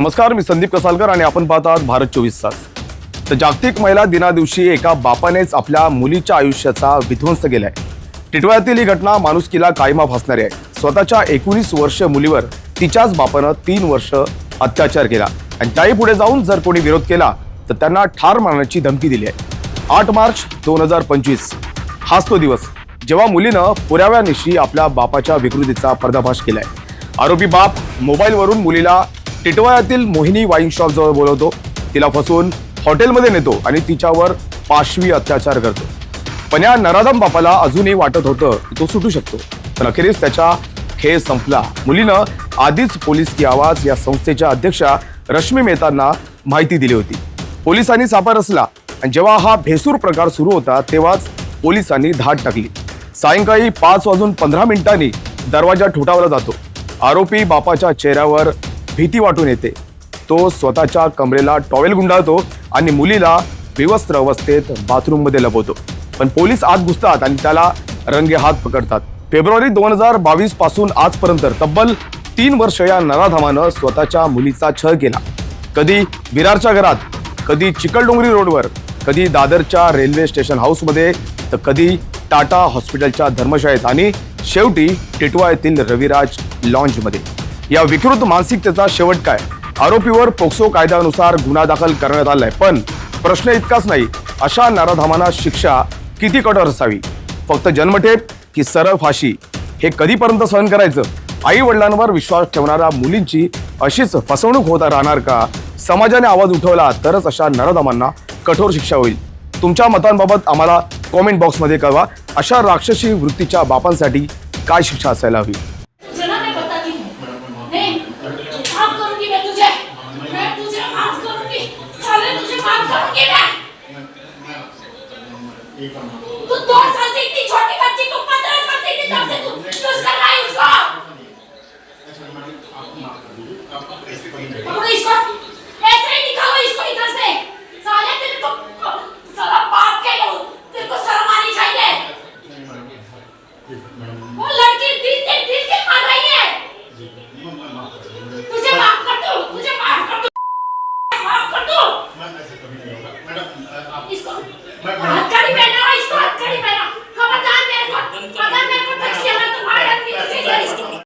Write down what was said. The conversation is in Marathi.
नमस्कार मी संदीप कसालकर आणि आपण पाहत आहात भारत चोवीस तास. तर जागतिक महिला दिना दिवशी एका बापानेच आपल्या मुलीच्या आयुष्याचा विध्वंस केलाय. टिटवाळ्यातील ही घटना माणुसकीला कायमा भासणारी आहे. स्वतःच्या एकोणीस वर्ष मुलीवर तिच्याच बापानं तीन वर्ष अत्याचार केला. आणि त्याही पुढे जाऊन जर कोणी विरोध केला तर त्यांना ठार मारण्याची धमकी दिली आहे. आठ मार्च दोन हजार पंचवीस. हाच तो दिवस जेव्हा मुलीनं पुराव्यानिशी आपल्या बापाच्या विकृतीचा पर्दाफाश केलाय. आरोपी बाप मोबाईलवरून मुलीला टिटवाळ्यातील मोहिनी वाईन शॉप जवळ बोलवतो. तिला फसवून हॉटेलमध्ये नेतो आणि तिच्यावर पाशवी अत्याचार करतो. पण या नराधम बापाला अजूनही वाटत होतं की तो सुटू शकतो. पण अखेरीस त्याचा खेळ संपला. मुलीनं आधीच पोलीस की आवाज या संस्थेच्या अध्यक्षा रश्मी मेहतांना माहिती दिली होती. पोलिसांनी सापा रचला आणि जेव्हा हा भेसूर प्रकार सुरू होता तेव्हाच पोलिसांनी धाड टाकली. सायंकाळी पाच वाजून पंधरा मिनिटांनी दरवाजा ठोठावला जातो. आरोपी बापाच्या चेहऱ्यावर भीती वाटून येते. तो स्वतःच्या कमरेला टॉवेल गुंडाळतो आणि मुलीला विवस्त्र अवस्थेत बाथरूममध्ये लपवतो. पण पोलीस आत घुसतात आणि त्याला रंगे हात पकडतात. फेब्रुवारी दोन हजार बावीसपासून आजपर्यंत तब्बल तीन वर्ष या नराधामानं स्वतःच्या मुलीचा छळ केला. कधी विरारच्या घरात कधी चिकलडोंगरी रोडवर कधी दादरच्या रेल्वे स्टेशन हाऊसमध्ये तर कधी टाटा हॉस्पिटलच्या धर्मशाळेत आणि शेवटी टिटवा येथील रविराज लॉन्जमध्ये. या विकृत मानसिकतेचा शेवट काय? आरोपीवर पोक्सो कायद्यानुसार गुन्हा दाखल करण्यात आलाय पण प्रश्न इतकाच नाही अशा नराधामांना शिक्षा किती कठोर असावी? फक्त जन्मठेप की सरळ फाशी हे कधीपर्यंत सहन करायचं? आई वडिलांवर विश्वास ठेवणाऱ्या मुलींची अशीच फसवणूक होता राहणार का? समाजाने आवाज उठवला तरच अशा नराधामांना कठोर शिक्षा होईल. तुमच्या मतांबाबत आम्हाला कॉमेंट बॉक्समध्ये कळवा. अशा राक्षसी वृत्तीच्या बापांसाठी काय शिक्षा असायला हवी? की मैं तुझे मैं तुझे माफ करूंगी। साले तुझे माफ करूंगी मैं। तू दो साल से इतनी छोटी पर तू मत ऐसे कभी नहीं होगा मैडम इसको हथकड़ी पहना इसको